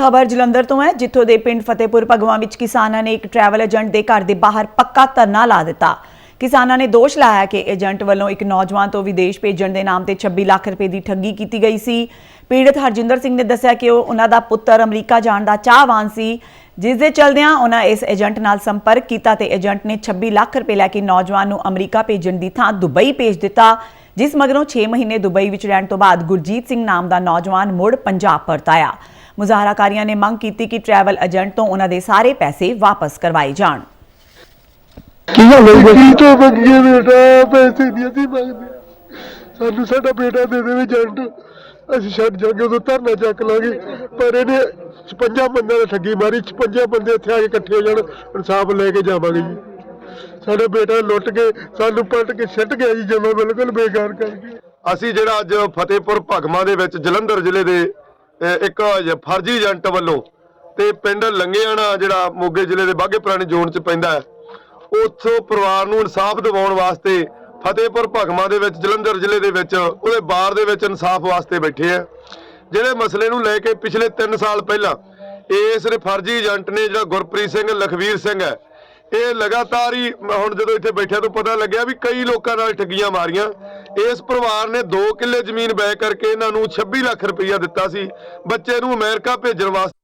ਖਬਰ ਜਲੰਧਰ ਤੋਂ ਹੈ, ਜਿੱਥੋਂ ਦੇ ਪਿੰਡ ਫਤਿਹਪੁਰ ਭਗਵਾਂ ਵਿੱਚ ਕਿਸਾਨਾਂ ਨੇ ਇੱਕ ਟਰੈਵਲ ਏਜੰਟ ਦੇ ਘਰ ਦੇ ਬਾਹਰ ਪੱਕਾ ਧਰਨਾ ਲਾ ਦਿੱਤਾ। ਕਿਸਾਨਾਂ ਨੇ ਦੋਸ਼ ਲਾਇਆ ਕਿ ਏਜੰਟ ਵੱਲੋਂ ਇੱਕ ਨੌਜਵਾਨ ਤੋਂ ਵਿਦੇਸ਼ ਭੇਜਣ ਦੇ ਨਾਮ ਤੇ 26 ਲੱਖ ਰੁਪਏ ਦੀ ਠੱਗੀ ਕੀਤੀ ਗਈ ਸੀ। ਪੀੜਤ ਹਰਜਿੰਦਰ ਸਿੰਘ ਨੇ ਦੱਸਿਆ ਕਿ ਉਹ ਉਹਨਾਂ ਦਾ ਪੁੱਤਰ ਅਮਰੀਕਾ ਜਾਣ ਦਾ ਚਾਹਵਾਨ ਸੀ। ਜਿਸ ਦੇ ਚਲਦਿਆਂ ਉਹਨਾਂ ਇਸ ਏਜੰਟ ਨਾਲ ਸੰਪਰਕ ਕੀਤਾ ਤੇ ਏਜੰਟ ਨੇ 26 ਲੱਖ ਰੁਪਏ ਲੈ ਕੇ ਨੌਜਵਾਨ ਨੂੰ ਅਮਰੀਕਾ ਭੇਜਣ ਦੀ ਥਾਂ ਦੁਬਈ ਭੇਜ ਦਿੱਤਾ, ਜਿਸ ਮਗਰੋਂ 6 ਮਹੀਨੇ ਦੁਬਈ ਵਿੱਚ ਰਹਿਣ ਤੋਂ ਬਾਅਦ ਗੁਰਜੀਤ ਸਿੰਘ ਨਾਮ ਦਾ ਨੌਜਵਾਨ ਮੁੜ ਪੰਜਾਬ ਪਰਤ ਆਇਆ। ਮੁਜ਼ਾਹਰਾਕਾਰੀਆਂ ਨੇ ਮੰਗ ਕੀਤੀ ਕਿ ਟਰੈਵਲ ਏਜੰਟ ਤੋਂ ਉਹਨਾਂ ਦੇ ਸਾਰੇ ਪੈਸੇ ਵਾਪਸ ਕਰਵਾਏ ਜਾਣ। ਕੀ ਗੱਲ ਹੋਈ ਕੀ ਤੋਂ ਮੰਗੀਏ ਬੇਟਾ ਪੈਸੇ ਨਹੀਂ ਅਸੀਂ ਮੰਗਦੇ। ਸਾਨੂੰ ਸਾਡਾ ਬੇਟਾ ਦੇ ਦੇਵੇ ਏਜੰਟ ਅਸੀਂ ਛੱਡ ਜਾਗੇ ਉਦੋਂ ਧਰਨਾ ਚੱਕ ਲਾਂਗੇ। ਪਰ ਇਹਨੇ 56 ਬੰਦਿਆਂ ਨੇ ਠੱਗੀ ਮਾਰੀ। 56 ਬੰਦੇ ਇੱਥੇ ਆ ਕੇ ਇਕੱਠੇ ਹੋ ਜਾਣ ਇਨਸਾਫ ਲੈ ਕੇ ਜਾਵਾਂਗੇ ਜੀ। ਸਾਡਾ ਬੇਟਾ ਲੁੱਟ ਕੇ ਸਾਨੂੰ ਪਲਟ ਕੇ ਛੱਡ ਗਿਆ ਜੀ ਜਮਾ ਬਿਲਕੁਲ ਬੇਕਾਰ ਕਰਕੇ ਅਸੀਂ ਜਿਹੜਾ ਅੱਜ ਫਤਿਹਪੁਰ ਭਗਮਾ ਦੇ ਵਿੱਚ ਜਲੰਧਰ ਜ਼ਿਲ੍ਹੇ ਦੇ ਇੱਕ ਫਰਜ਼ੀ ਏਜੰਟ ਵੱਲੋਂ ਤੇ ਪਿੰਡ ਲੰਗੇਆਣਾ ਜਿਹੜਾ ਮੋਗੇ ਜ਼ਿਲ੍ਹੇ ਦੇ ਬਾਗੇ ਪੁਰਾਣੇ ਜ਼ੋਨ 'ਚ ਪੈਂਦਾ ਹੈ, ਉੱਥੋਂ ਪਰਿਵਾਰ ਨੂੰ ਇਨਸਾਫ ਦਿਵਾਉਣ ਵਾਸਤੇ ਫਤਿਹਪੁਰ ਭਗਮਾ ਦੇ ਵਿੱਚ, ਜਲੰਧਰ ਜ਼ਿਲ੍ਹੇ ਦੇ ਵਿੱਚ, ਉਹਦੇ ਬਾਰ ਦੇ ਵਿੱਚ ਇਨਸਾਫ ਵਾਸਤੇ ਬੈਠੇ ਆ। ਜਿਹੜੇ ਮਸਲੇ ਨੂੰ ਲੈ ਕੇ ਪਿਛਲੇ 3 ਸਾਲ ਪਹਿਲਾਂ ਇਸ ਫਰਜ਼ੀ ਏਜੰਟ ਨੇ ਜਿਹੜਾ ਗੁਰਪ੍ਰੀਤ ਸਿੰਘ, ਲਖਵੀਰ ਸਿੰਘ ਹੈ ਇਹ ਲਗਾਤਾਰ ਹੀ ਹੁਣ ਜਦੋਂ ਇੱਥੇ ਬੈਠਿਆ ਤੋਂ ਪਤਾ ਲੱਗਿਆ ਵੀ ਕਈ ਲੋਕਾਂ ਨਾਲ ਠੱਗੀਆਂ ਮਾਰੀਆਂ। ਇਸ ਪਰਿਵਾਰ ਨੇ 2 ਕਿੱਲੇ ਜ਼ਮੀਨ ਬੈ ਕਰਕੇ ਇਹਨਾਂ ਨੂੰ 26 ਲੱਖ ਰੁਪਈਆ ਦਿੱਤਾ ਸੀ। ਬੱਚੇ ਨੂੰ ਅਮਰੀਕਾ ਭੇਜਣ ਵਾਸਤੇ